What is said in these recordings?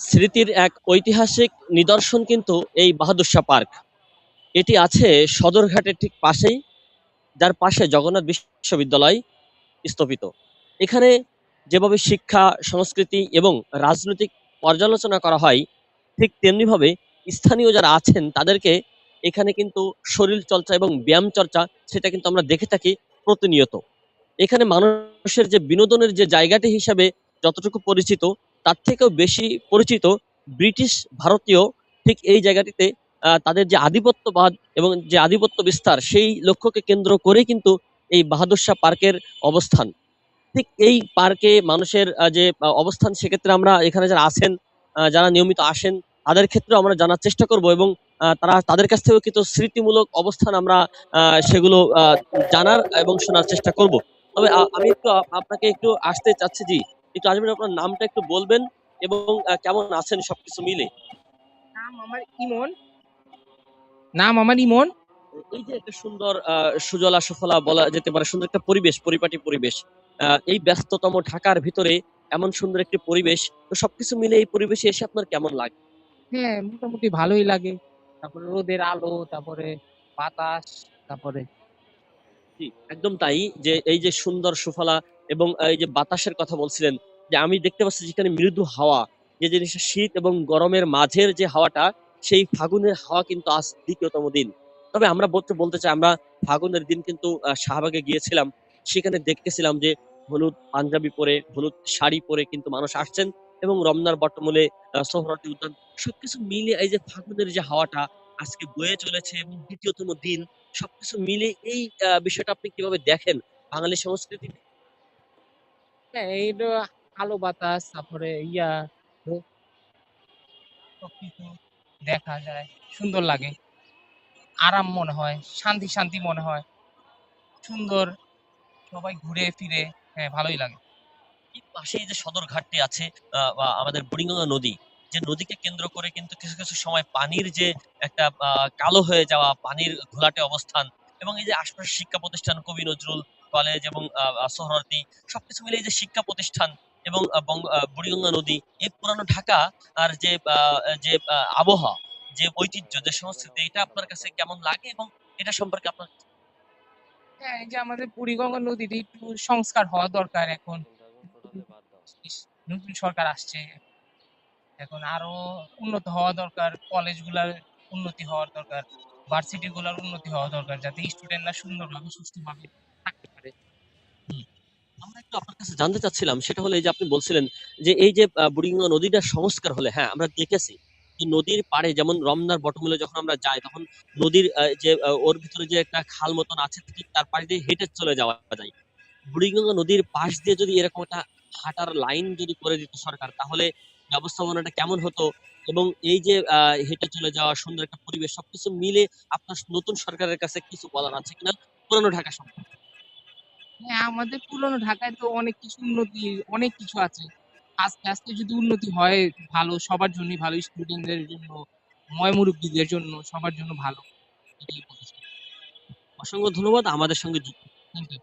স্মৃতির এক ঐতিহাসিক নিদর্শন কিন্তু এই বাহাদুর শাহ পার্ক। এটি আছে সদরঘাটের ঠিক পাশেই, যার পাশে জগন্নাথ বিশ্ববিদ্যালয় স্থাপিত। এখানে যেভাবে শিক্ষা, সংস্কৃতি এবং রাজনৈতিক পর্যালোচনা করা হয়, ঠিক তেমনিভাবে স্থানীয় যারা আছেন তাদেরকে এখানে কিন্তু শরীর চর্চা এবং ব্যায়াম চর্চা, সেটা কিন্তু আমরা দেখে থাকি প্রতিনিয়ত। এখানে মানুষের যে বিনোদনের যে জায়গাটি হিসাবে যতটুকু পরিচিত তার থেকেও বেশি পরিচিত ব্রিটিশ ভারতীয় ঠিক এই জায়গাটিতে তাদের যে আধিপত্যবাদ এবং যে আধিপত্য বিস্তার সেই লক্ষ্যকে কেন্দ্র করে কিন্তু এই বাহাদুর শাহ পার্কের অবস্থান। ঠিক এই পার্কে মানুষের যে অবস্থান সেক্ষেত্রে আমরা এখানে যারা আহ, যারা নিয়মিত আসেন তাদের ক্ষেত্রেও আমরা জানার চেষ্টা করব এবং তারা তাদের কাছ থেকেও কিন্তু স্মৃতিমূলক অবস্থান আমরা সেগুলো জানার এবং শোনার চেষ্টা করব। তবে আমি একটু আপনাকে একটু আসতে চাচ্ছি জি। একটু আসবেন আপনার নামটা একটু বলবেন এবং কেমন আছেন সবকিছু মিলে? নাম আমার ইমন। নাম আমার ইমন। এই যে একটা সুন্দর সুজলা সুফলা বলা যেতে পারে সুন্দর একটা পরিবেশ পরিপাটি পরিবেশ। এই ব্যস্ততম ঢাকার ভিতরে এমন সুন্দর একটি পরিবেশ তো সবকিছু মিলে এই পরিবেশে এসে আপনার কেমন লাগে? হ্যাঁ মোটামুটি ভালোই লাগে। তারপরে রোদের আলো তারপরে বাতাস তারপরে জি, একদম তাই যে এই যে সুন্দর সুফলা এবং এই যে বাতাসের কথা বলছিলেন, যে আমি দেখতে পাচ্ছি যেখানে মৃদু হাওয়া, যে জিনিসটা শীত এবং গরমের মাঝের যে হাওয়াটা, সেই ফাগুনের হাওয়া কিন্তু আজ দ্বিতীয়তম দিন। তবে আমরা বলতে বলতে চাই, আমরা ফাগুনের দিন কিন্তু শাহবাগে গিয়েছিলাম। সেখানে দেখতেছিলাম যে হলুদ পাঞ্জাবি পরে, হলুদ শাড়ি পরে কিন্তু মানুষ আসছেন এবং রমনার বটমূলে সোহরাওয়ার্দী উদ্যান, সবকিছু মিলে এই যে ফাগুনের যে হাওয়াটা আজকে বয়ে চলেছে এবং দ্বিতীয়তম দিন, সবকিছু মিলে এই বিষয়টা আপনি কীভাবে দেখেন? বাঙালি সংস্কৃতি হ্যাঁ এইটা আলো বাতাস, তারপরে ইয়া সবকিছু দেখা যায়, সুন্দর লাগে। আরাম মনে হয়, শান্তি শান্তি মনে হয়। সুন্দর, সবাই ঘুরে ফিরে হ্যাঁ ভালোই লাগে। পাশেই যে সদর ঘাটটি আছে আমাদের বুড়িগঙ্গা নদী, যে নদীকে কেন্দ্র করে কিন্তু কিছু কিছু সময় পানির যে একটা কালো হয়ে যাওয়া পানির ঘোলাটে অবস্থান এবং এই যে আশপাশের শিক্ষা প্রতিষ্ঠান কবি নজরুল কলেজ এবং সোহরাওয়ার্দী সবকিছু মিলে যে শিক্ষা প্রতিষ্ঠান এবং বুড়িগঙ্গা নদী, এই পুরানো ঢাকা আর যে যে আবহাওয়া, যে ঐতিহ্য, যে সংস্কৃতি, এটা আপনার কাছে কেমন লাগে এবং এটা সম্পর্কে আপনার হ্যাঁ যে আমাদের বুড়িগঙ্গা নদীতে একটু সংস্কার হওয়া দরকার এখন। নতুন সরকার আসছে। এখন আরও উন্নত হওয়া দরকার কলেজগুলার উন্নতি হওয়ার দরকার ভার্সিটি গুলার উন্নতি হওয়া দরকার, যাতে স্টুডেন্টরা সুন্দরভাবে, সুস্থভাবে জানতে চাচ্ছিলাম, সেটা হলো যে আপনি বলছিলেন যে এই যে নদীটা সংস্কার হলে হ্যাঁ আমরা দেখেছি নদীর পাড়ে যেমন রমনার বটমূলে যখন আমরা যাই, তখন নদীর যে ওর ভিতরে যে একটা খাল মতন আছে তার পাড়ে দিয়ে হেঁটে চলে যাওয়া যায়। বুড়িগঙ্গা নদীর পাশ দিয়ে যদি এরকম একটা হাঁটার লাইন যদি করে দিত সরকার, তাহলে ব্যবস্থাপনাটা কেমন হতো? এবং এই যে হেঁটে চলে যাওয়া, সুন্দর একটা পরিবেশ, সবকিছু মিলে আপনার নতুন সরকারের কাছে কিছু বলার আছে কিনা? পুরানো ঢাকা সম্পর্কে। হ্যাঁ আমাদের পুরনো ঢাকায় তো অনেক কিছু উন্নতি অনেক কিছু আছে। আস্তে আস্তে যদি উন্নতি হয় ভালো সবার জন্যই ভালো স্টুডেন্টদের জন্য ময় মুরব্বীদের জন্য সবার জন্য ভালো। এটাই অসংখ্য ধন্যবাদ আমাদের সঙ্গে যুক্ত। Thank you.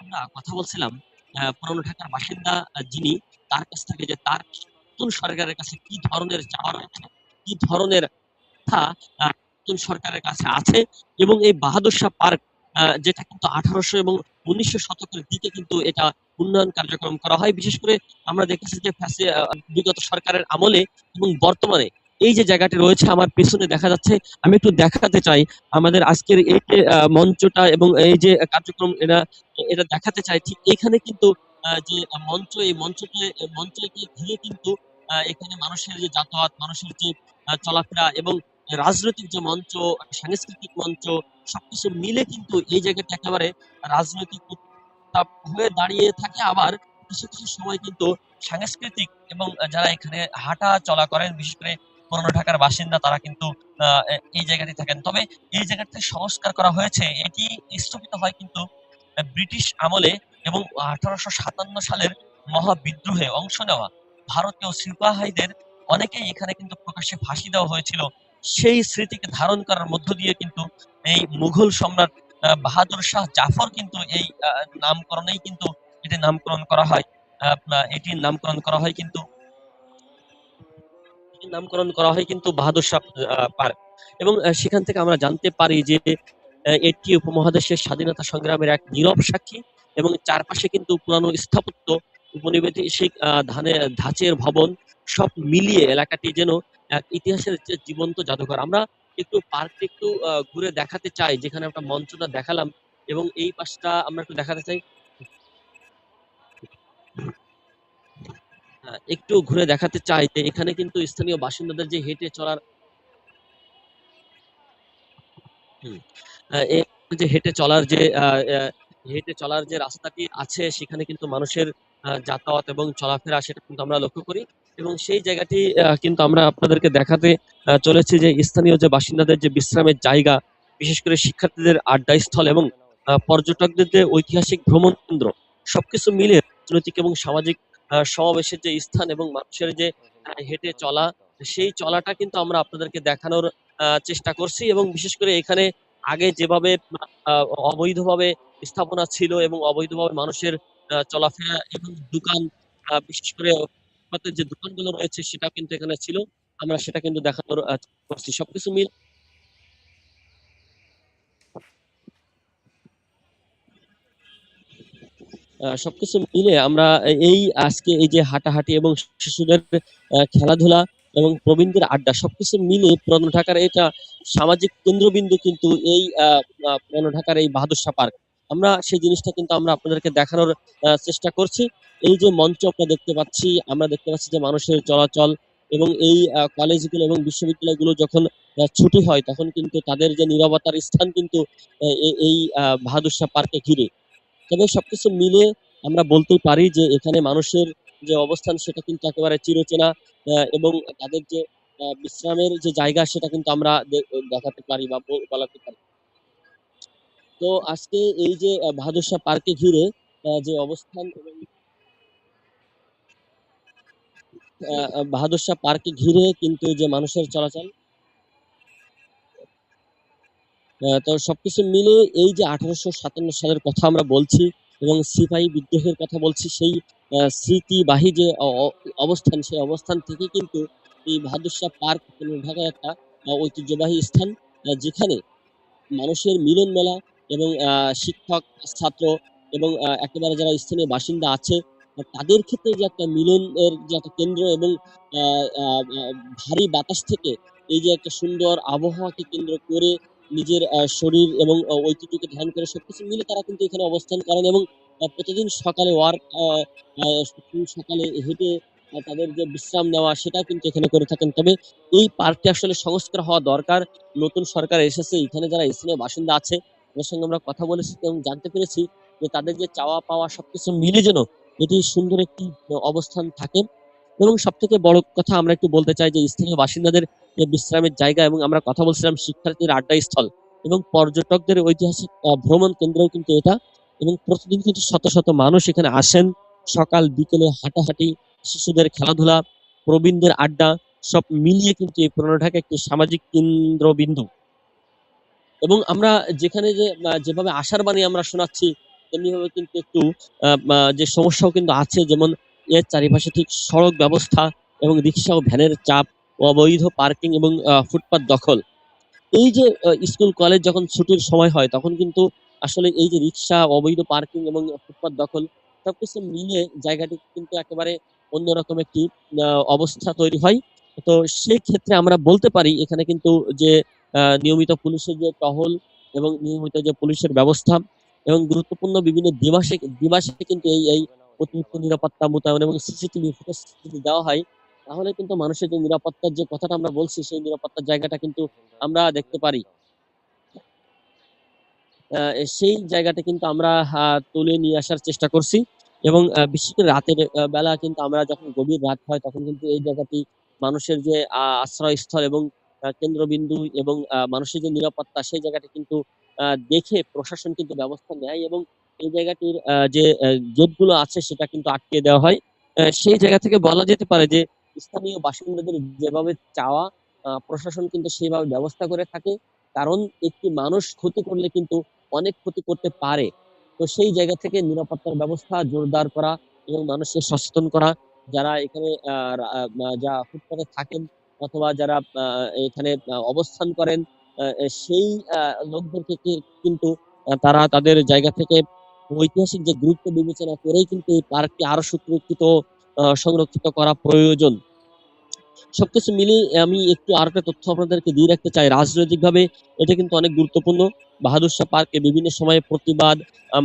আমরা কথা বলছিলাম পুরানো ঢাকার বাসিন্দা যিনি তার কাছ থেকে যে তার নতুন সরকারের কাছে কি ধরনের চাওয়া রয়েছে কি ধরনের কথা নতুন সরকারের কাছে আছে এবং এই বাহাদুর শাহ পার্ক যেটা কিন্তু আঠারোশো এবং উনিশশো শতকের দিকে কিন্তু এটা উন্নয়ন কার্যক্রম করা হয়। বিশেষ করে আমরা দেখেছি যে বিগত সরকারের আমলে এবং বর্তমানে এই যে জায়গাটি রয়েছে আমার পেছনে দেখা যাচ্ছে। আমি একটু দেখাতে চাই আমাদের আজকের এই যে মঞ্চটা এবং এই যে কার্যক্রম এরা, এটা দেখাতে চাই। ঠিক এখানে কিন্তু যে মঞ্চ, এই মঞ্চকে মঞ্চকে ঘিরে কিন্তু এখানে মানুষের যে যাতায়াত, মানুষের যে চলাফেরা এবং রাজনৈতিক যে মঞ্চ, সাংস্কৃতিক মঞ্চ, সবকিছু মিলে কিন্তু এই জায়গাটা একেবারে রাজনৈতিক উত্তাপ হয়ে দাঁড়িয়ে থাকে। আবার কিছু কিছু সময় কিন্তু সাংস্কৃতিক এবং যারা এখানে হাঁটা চলা করেন, বিশেষ করে পুরনো ঢাকার বাসিন্দা, তারা কিন্তু এই জায়গাটি থাকেন। তবে এই জায়গাতে সংস্কার করা হয়েছে, এটি স্থাপিত হয় কিন্তু ব্রিটিশ আমলে এবং আঠারোশো সাতান্ন সালের মহাবিদ্রোহে অংশ নেওয়া। ভারতীয় সিপাহীদের অনেকেই এখানে কিন্তু প্রকাশ্যে ফাঁসি দেওয়া হয়েছিল। সেই স্মৃতিকে ধারণ করার মধ্য দিয়ে কিন্তু এই মুঘল সম্রাট বাহাদুর শাহ জাফর কিন্তু এই নামকরণেই কিন্তু এটি নামকরণ করা হয়। এটির নামকরণ করা হয় কিন্তু নামকরণ করা হয় কিন্তু বাহাদুর শাহ পার্ক এবং সেখান থেকে আমরা জানতে পারি যে এটি উপমহাদেশের স্বাধীনতা সংগ্রামের এক নীরব সাক্ষী এবং চারপাশে কিন্তু পুরানো স্থাপত্য, উপনিবেশিক ধানের, ধাঁচের ভবন সব মিলিয়ে এলাকাটি যেন ইতিহাসের জীবন্ত জাদুঘর। আমরা একটু পার্কটি একটু ঘুরে দেখাতে চাই, যেখানে আমরা মঞ্চটা দেখালাম এবং এই পাশটা আমরা একটু দেখাতে চাই। একটু ঘুরে দেখাতে চাই যে এখানে কিন্তু স্থানীয় বাসিন্দাদের যে হেঁটে চলার যে হেঁটে চলার যে হেঁটে চলার যে রাস্তাটি আছে, সেখানে কিন্তু মানুষের যাতায়াত এবং চলাফেরা সেটা কিন্তু আমরা লক্ষ্য করি এবং সেই জায়গাটি কিন্তু আমরা আপনাদেরকে দেখাতে চলেছি যে স্থানীয় যে বাসিন্দাদের যে বিশ্রামের জায়গা, বিশেষ করে শিক্ষার্থীদের আড্ডা স্থল এবং পর্যটকদের যে ঐতিহাসিক ভ্রমণ কেন্দ্র, সবকিছু মিলে রাজনৈতিক এবং সামাজিক সমাবেশের যে স্থান এবং মানুষের যে হেঁটে চলা, সেই চলাটা কিন্তু আমরা আপনাদেরকে দেখানোর চেষ্টা করছি এবং বিশেষ করে এখানে আগে যেভাবে অবৈধভাবে স্থাপনা ছিল এবং অবৈধভাবে মানুষের চলাফেরা এবং দোকান বিশেষ করে যে দোকানগুলো রয়েছে সেটা কিন্তু এখানে ছিল। আমরা সেটা কিন্তু দেখানোর করছি। সবকিছু মিল সবকিছু মিলে আমরা এই আজকে এই যে হাঁটাহাঁটি এবং শিশুদের খেলাধুলা এবং প্রবীণদের আড্ডা সবকিছু মিলে পুরানো ঢাকার এটা সামাজিক কেন্দ্রবিন্দু কিন্তু এই পুরানো ঢাকার এই বাহাদুর শাহ পার্ক। আমরা সেই জিনিসটা কিন্তু আমরা আপনাদেরকে দেখানোর চেষ্টা করছি। এই যে মঞ্চ আমরা দেখতে পাচ্ছি, আমরা দেখতে পাচ্ছি যে মানুষের চলাচল এবং এই কলেজগুলো এবং বিশ্ববিদ্যালয়গুলো যখন ছুটি হয়, তখন কিন্তু তাদের যে নিরবতার স্থান কিন্তু এই শাহ পার্কে ঘিরে। তবে সবকিছু মিলে আমরা বলতেই পারি যে এখানে মানুষের যে অবস্থান, সেটা কিন্তু একেবারে চিরচেনা এবং তাদের যে বিশ্রামের যে জায়গা, সেটা কিন্তু আমরা দেখাতে পারি বা বলাতে পারি। তো আজকে এই যে শাহ পার্কে ঘিরে যে অবস্থান শাহ পার্কে ঘিরে কিন্তু যে মানুষের চলাচল তো সবকিছু মিলে এই যে আঠারোশো সাতান্ন সালের কথা আমরা বলছি এবং সিপাহী বিদ্রোহের কথা বলছি, সেই স্মৃতিবাহী যে অবস্থান, সেই অবস্থান থেকে কিন্তু এই শাহ পার্ক ঢাকায় একটা ঐতিহ্যবাহী স্থান যেখানে মানুষের মিলন মেলা এবং শিক্ষক, ছাত্র এবং একেবারে যারা স্থানীয় বাসিন্দা আছে, তাদের ক্ষেত্রে যে একটা মিলনের যে একটা কেন্দ্র এবং ভারী বাতাস থেকে এই যে একটা সুন্দর আবহাওয়াকে কেন্দ্র করে নিজের শরীর এবং ঐতিহ্যকে ধ্যান করে সবকিছু মিলে তারা কিন্তু এখানে অবস্থান করেন এবং প্রতিদিন সকালে ওয়ার্ক সকালে হেঁটে তাদের যে বিশ্রাম নেওয়া সেটা কিন্তু এখানে করে থাকেন। তবে এই পার্কটি আসলে সংস্কার হওয়া দরকার। নতুন সরকার এসেছে, এখানে যারা স্থানীয় বাসিন্দা আছে তাদের সঙ্গে আমরা কথা বলেছি, এবং জানতে পেরেছি যে তাদের যে চাওয়া পাওয়া সবকিছু মিলে যেন এটি সুন্দর একটি অবস্থান থাকে। এবং সব থেকে বড় কথা আমরা একটু বলতে চাই যে স্থানীয় বাসিন্দাদের বিশ্রামের জায়গা, এবং আমরা কথা বলছিলাম শিক্ষার্থীর আড্ডা স্থল এবং পর্যটকদের ঐতিহাসিক ভ্রমণ কেন্দ্রও কিন্তু এটা। এবং প্রতিদিন কিন্তু শত শত মানুষ এখানে আসেন। সকাল, বিকেলে হাঁটাহাঁটি, শিশুদের খেলাধুলা, প্রবীণদের আড্ডা, সব মিলিয়ে কিন্তু এই পুরনো ঢাকা একটি সামাজিক কেন্দ্রবিন্দু। এবং আমরা যেখানে যে যেভাবে আশার বাণী আমরা শোনাচ্ছি তেমনি ভাবে কিন্তু একটু যে সমস্যাও কিন্তু আছে, যেমন এর চারিপাশে ঠিক সড়ক ব্যবস্থা এবং রিক্সা ও ভ্যানের চাপ অবৈধ পার্কিং এবং ফুটপাত দখল। এই যে স্কুল, কলেজ যখন ছুটির সময় হয়, তখন কিন্তু আসলে এই যে রিক্সা, অবৈধ পার্কিং এবং ফুটপাত দখল, সবকিছু মিলে জায়গাটি কিন্তু একেবারে অন্যরকম একটি অবস্থা তৈরি হয়। তো সেই ক্ষেত্রে আমরা বলতে পারি, এখানে কিন্তু যে নিয়মিত পুলিশের যে টহল এবং নিয়মিত যে পুলিশের ব্যবস্থা এবং গুরুত্বপূর্ণ বিভিন্ন দিবাসে দিবাসে কিন্তু এই এই অতিরিক্ত নিরাপত্তা মোতায়েন এবং সিসিটিভি ফুটেজ যদি দেওয়া হয়, তাহলে কিন্তু মানুষের যে নিরাপত্তার যে কথাটা আমরা বলছি, সেই নিরাপত্তার জায়গাটা কিন্তু আমরা দেখতে পারি। সেই জায়গাটা কিন্তু আমরা তুলে নিয়ে আসার চেষ্টা করছি এবং বিশেষ করে রাতের বেলা কিন্তু আমরা যখন গভীর রাত হয়, তখন কিন্তু এই জায়গাটি মানুষের যে আশ্রয়স্থল এবং কেন্দ্রবিন্দু এবং মানুষের যে নিরাপত্তা, সেই জায়গাটা কিন্তু দেখে প্রশাসন কিন্তু ব্যবস্থা নেয় এবং এই জায়গাটির যে গেটগুলো আছে সেটা কিন্তু আটকে দেওয়া হয়। সেই জায়গা থেকে বলা যেতে পারে যে, স্থানীয় বাসিন্দাদের যেভাবে চাওয়া প্রশাসন কিন্তু সেইভাবে ব্যবস্থা করে থাকে। কারণ একটি মানুষ ক্ষতি করলে কিন্তু অনেক ক্ষতি করতে পারে। তো সেই জায়গা থেকে নিরাপত্তার ব্যবস্থা, জোরদার করা এবং মানুষকে সচেতন করা। যারা এখানে যা ফুটপাতে থাকেন অথবা যারা এখানে অবস্থান করেন সেই লোকদেরকে কিন্তু তারা তাদের জায়গা থেকে ঐতিহাসিক যে গুরুত্ব বিবেচনা করেই কিন্তু এই পার্কটি আরও সুরক্ষিত সংরক্ষিত করা প্রয়োজন। সবকিছু মিলিয়ে আমি একটু আরেকটা তথ্য আপনাদেরকে দিয়ে রাখতে চাই। রাজনৈতিকভাবে এটা কিন্তু অনেক গুরুত্বপূর্ণ। বাহাদুর শাহ পার্কে বিভিন্ন সময়ে প্রতিবাদ,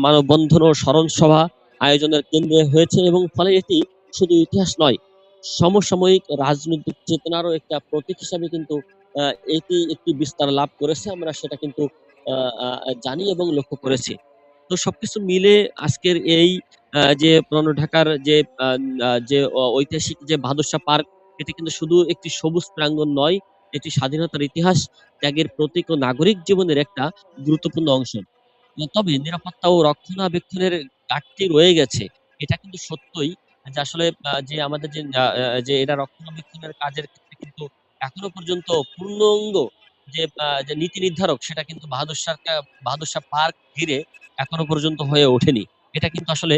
মানববন্ধন ও স্মরণ সভা আয়োজনের কেন্দ্রে হয়েছে এবং ফলে এটি শুধু ইতিহাস নয়, সমসাময়িক রাজনৈতিক চেতনারও একটা প্রতীক হিসাবে কিন্তু এটি একটি বিস্তার লাভ করেছে। আমরা সেটা কিন্তু জানি এবং লক্ষ্য করেছি। তো সবকিছু মিলে আজকের এই যে পুরানো ঢাকার যে যে ঐতিহাসিক যে শাহ পার্ক এটি কিন্তু শুধু একটি সবুজ প্রাঙ্গণ নয়, এটি স্বাধীনতার ইতিহাস, ত্যাগের প্রতীক ও নাগরিক জীবনের একটা গুরুত্বপূর্ণ অংশ। তবে নিরাপত্তা ও রক্ষণাবেক্ষণের ঘাটতি রয়ে গেছে। এটা কিন্তু সত্যই যে আসলে যে আমাদের যে যে এরা রক্ষণাবেক্ষণের কাজের ক্ষেত্রে কিন্তু এখনও পর্যন্ত পূর্ণাঙ্গ যে যে নীতি নির্ধারক, সেটা কিন্তু বাহাদুর শাহ বাহাদুর শাহ পার্ক ঘিরে এখনও পর্যন্ত হয়ে ওঠেনি। এটা কিন্তু আসলে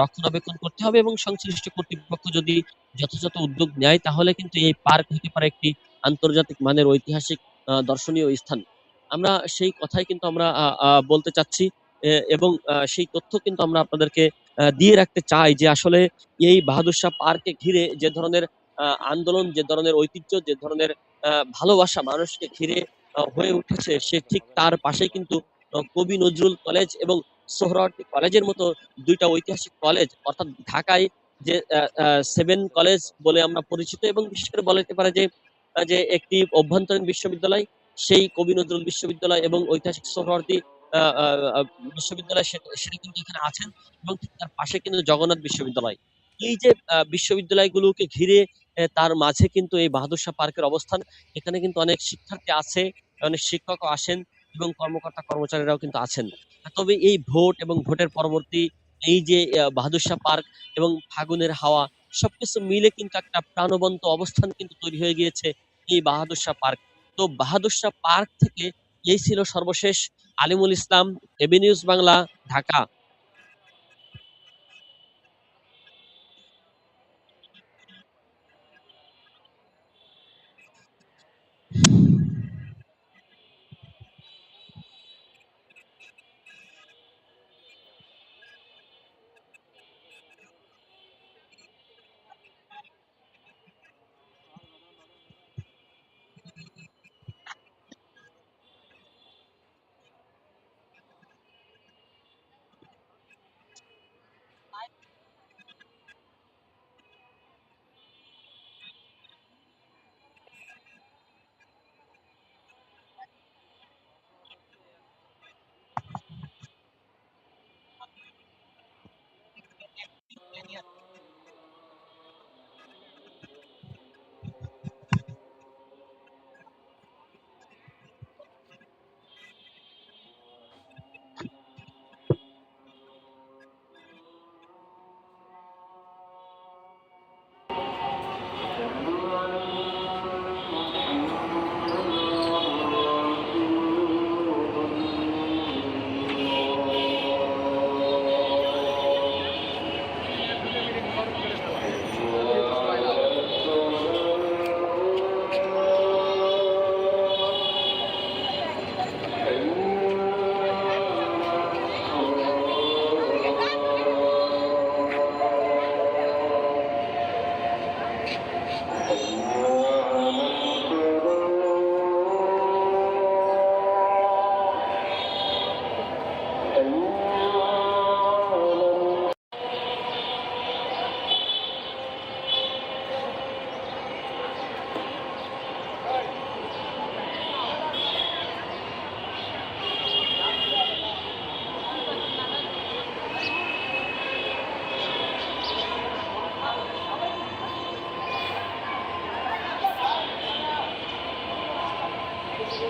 রক্ষণাবেক্ষণ করতে হবে এবং সংশ্লিষ্ট কর্তৃপক্ষ যদি যথাযথ উদ্যোগ নেয়, তাহলে কিন্তু এই পার্ক হতে পারে একটি আন্তর্জাতিক মানের ঐতিহাসিক দর্শনীয় স্থান। আমরা সেই কথাই কিন্তু আমরা বলতে চাচ্ছি এবং সেই তথ্য কিন্তু আমরা আপনাদেরকে দিয়ে রাখতে চাই যে আসলে এই বাহাদুর শাহ পার্ককে ঘিরে যে ধরনের আন্দোলন, যে ধরনের ঐতিহ্য, যে ধরনের ভালোবাসা মানুষকে ঘিরে হয়ে উঠেছে সে ঠিক তার পাশেই কিন্তু কবি নজরুল কলেজ এবং সোহরাওয়ার্দী কলেজের মতো দুইটা ঐতিহাসিক কলেজ অর্থাৎ ঢাকায় যে 7 কলেজ বলে আমরা পরিচিত এবং বিশেষ করে বলা যেতে পারে যে যে একটি অভ্যন্তরীণ বিশ্ববিদ্যালয়, সেই কবি নজরুল বিশ্ববিদ্যালয় এবং ঐতিহাসিক সোহরাওয়ার্দী বিশ্ববিদ্যালয় সেটা কিন্তু এখানে আছেন এবং তার পাশে কিন্তু জগন্নাথ বিশ্ববিদ্যালয়। এই যে বিশ্ববিদ্যালয়গুলোকে ঘিরে তার মাঝে কিন্তু এই বাহাদুর শাহ পার্কের অবস্থান। এখানে কিন্তু অনেক শিক্ষার্থী আছে, অনেক শিক্ষকও আসেন এবং কর্মকর্তা কর্মচারীরাও কিন্তু আছেন। তবে এই ভোট এবং ভোটের পরবর্তী এই যে বাহাদুর শাহ পার্ক এবং ফাগুনের হাওয়া সবকিছু মিলে কিন্তু একটা প্রাণবন্ত অবস্থান কিন্তু তৈরি হয়ে গিয়েছে এই বাহাদুর শাহ পার্ক। তো বাহাদুর শাহ পার্ক থেকে এই ছিল সর্বশেষ Alimul Islam, A B news Bangla, Dhaka. না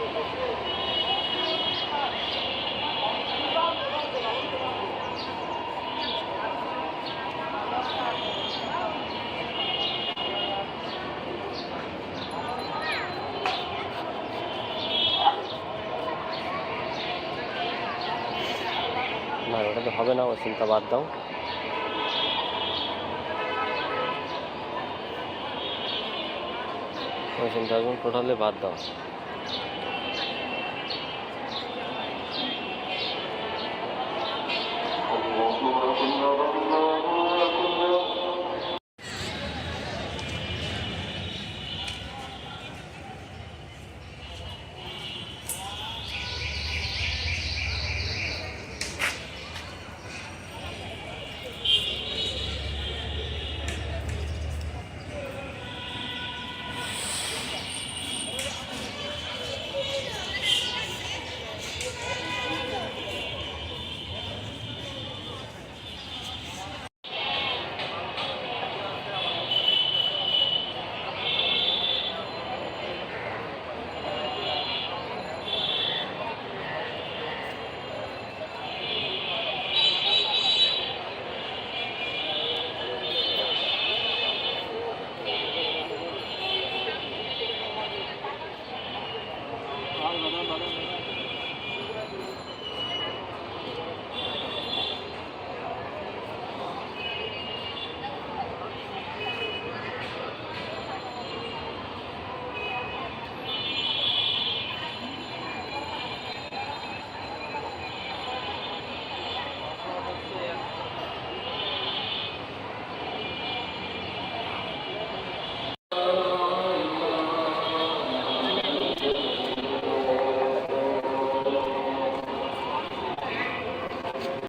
ওটাতে হবে না ওই চিন্তা বাদ দাও। ওই একদম টোটালি বাদ দাও।